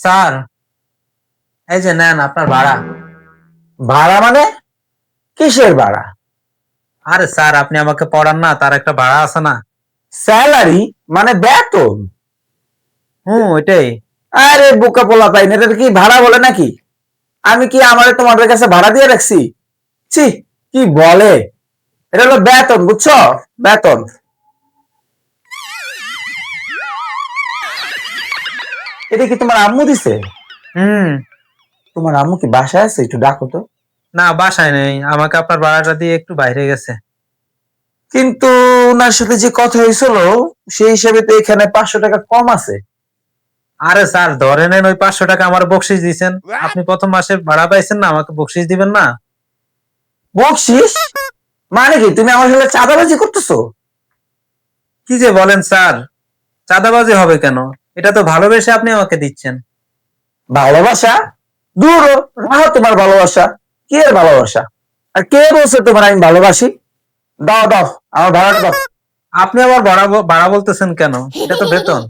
Sir এই যে নেন আপনার ভাড়া। ভাড়া মানে? কিসের ভাড়া? আরে স্যার আপনি আমাকে পড়ান না তার একটা ভাড়া আছে না। স্যালারি মানে বেতন? হুম ওইটাই। আরে বোকা পোলা তাই না এটা কি ভাড়া বলে নাকি? আমি কি আমার তোমাদের কাছে ভাড়া দিয়ে রাখছি? ছি কি বলে? এটা হলো বেতন বুঝছ? বেতন। এটা কি তোমার আম্মু দিছে? হুম। তোমার আম্মু কি বাসায় আছে? একটু ডাকো তো। না বাসায় নেই। আমাকে আপনার ভাড়াটা দিয়ে একটু বাইরে গেছে। কিন্তু ওনার সাথে যে কথা হয়েছিল সেই হিসাবে তো এখানে পাঁচশো টাকা কম আছে। আরে স্যার ধরে নেন ওই পাঁচশো টাকা আমার বকশিস দিয়েছেন। আপনি প্রথম মাসে ভাড়া পাইছেন না আমাকে বকশিস দিবেন না? বকশিস? মানে কি? তুমি আমার সাথে চাঁদাবাজি করতেছো? কি যে বলেন স্যার চাঁদাবাজি হবে কেন? এটা তো ভালোবেসে আপনি আমাকে দিচ্ছেন। ভালোবাসা? দূর রাহ তোমার ভালোবাসা। কে এর ভালোবাসা? আর কে বলছে তোমার আমি ভালোবাসি? দাও দাও আমার ভাড়াটা দাও। আপনি আমার বাড়া বাড়া ভাড়া বলতেছেন কেন? এটা তো বেতন।